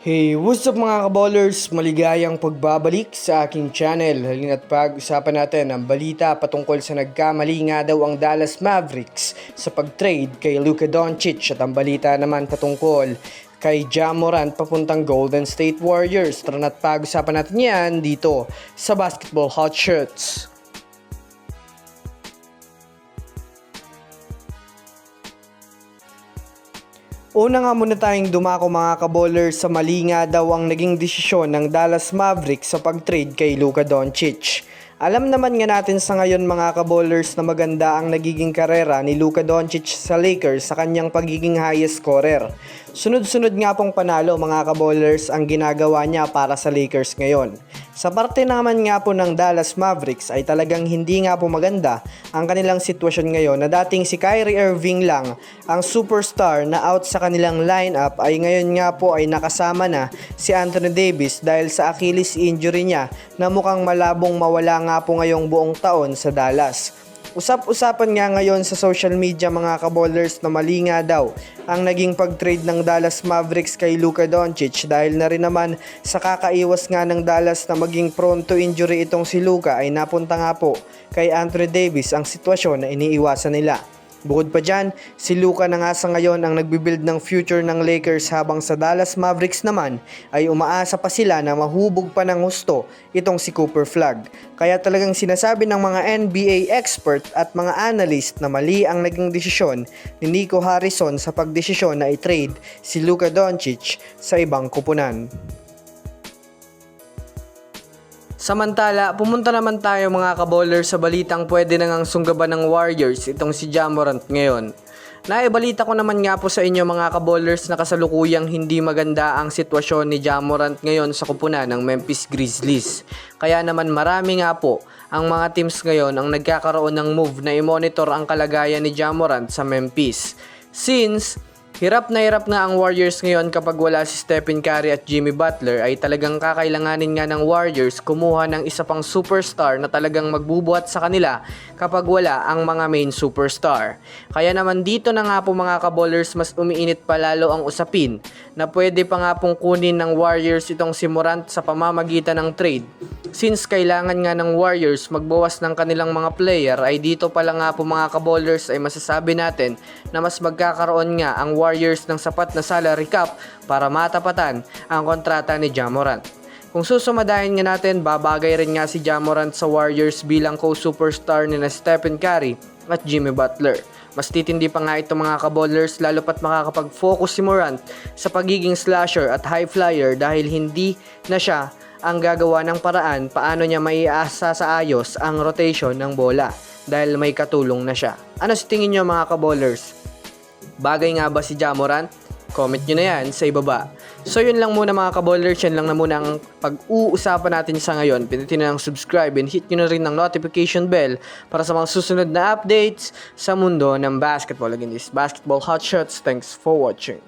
Hey, what's up mga kaballers? Maligayang pagbabalik sa aking channel. Halina't pag-usapan natin ang balita patungkol sa nagkamali nga daw ang Dallas Mavericks sa pag-trade kay Luka Doncic at ang balita naman patungkol kay Jamorant papuntang Golden State Warriors. Tara na't pag-usapan natin yan dito sa Basketball Hot Shirts. Una nga muna tayong dumako mga kabowlers sa mali nga daw ang naging desisyon ng Dallas Mavericks sa pag-trade kay Luka Doncic. Alam naman nga natin sa ngayon mga kabowlers na maganda ang nagiging karera ni Luka Doncic sa Lakers sa kanyang pagiging highest scorer. Sunod-sunod nga pong panalo mga kabowlers ang ginagawa niya para sa Lakers ngayon. Sa parte naman nga po ng Dallas Mavericks ay talagang hindi nga po maganda ang kanilang sitwasyon ngayon na dating si Kyrie Irving lang ang superstar na out sa kanilang lineup ay ngayon nga po ay nakasama na si Anthony Davis dahil sa Achilles injury niya na mukhang malabong mawala nga po ngayong buong taon sa Dallas. Usap-usapan nga ngayon sa social media mga kabowlers na mali nga daw ang naging pag-trade ng Dallas Mavericks kay Luka Doncic dahil na rin naman sa kakaiwas nga ng Dallas na maging prone to injury itong si Luka ay napunta nga po kay Anthony Davis ang sitwasyon na iniiwasan nila. Bukod pa dyan, si Luka na nga sa ngayon ang nagbibuild ng future ng Lakers habang sa Dallas Mavericks naman ay umaasa pa sila na mahubog pa ng husto itong si Cooper Flag. Kaya talagang sinasabi ng mga NBA expert at mga analyst na mali ang naging desisyon ni Nico Harrison sa pagdesisyon na i-trade si Luka Doncic sa ibang kupunan. Samantala, pumunta naman tayo mga kabowler sa balitang pwede na ngang sunggaban ng Warriors itong si Jamorant ngayon. Naibalita ko naman nga po sa inyo mga kabowlers na kasalukuyang hindi maganda ang sitwasyon ni Jamorant ngayon sa kupunan ng Memphis Grizzlies. Kaya naman marami nga po ang mga teams ngayon ang nagkakaroon ng move na i-monitor ang kalagayan ni Jamorant sa Memphis. Since Hirap na hirap nga ang Warriors ngayon kapag wala si Stephen Curry at Jimmy Butler ay talagang kakailanganin nga ng Warriors kumuha ng isa pang superstar na talagang magbubuhat sa kanila kapag wala ang mga main superstar. Kaya naman dito na nga po mga kabowlers mas umiinit pa lalo ang usapin na pwede pa nga pong kunin ng Warriors itong si Morant sa pamamagitan ng trade. Since kailangan nga ng Warriors magbawas ng kanilang mga player ay dito pa lang nga po mga kabowlers ay masasabi natin na mas magkakaroon nga ang Warriors ng sapat na salary cap para matapatan ang kontrata ni Jamorant. Kung susumadahin nga natin, babagay rin nga si Jamorant sa Warriors bilang co-superstar ni na Stephen Curry at Jimmy Butler. Mas titindi pa nga ito mga kabowlers lalo pat makakapag-focus si Morant sa pagiging slasher at high flyer dahil hindi na siya ang gagawa ng paraan paano niya maiasa sa ayos ang rotation ng bola dahil may katulong na siya. Ano sa tingin nyo mga kabowlers? Bagay nga ba si Jamorant? Comment nyo na yan sa ibaba. So yun lang muna mga kabowlers, yan lang na muna ang pag-uusapan natin sa ngayon. Pindutin na ng subscribe and hit nyo na rin ng notification bell para sa mga susunod na updates sa mundo ng basketball. Again, this is Basketball Hot Shots. Thanks for watching.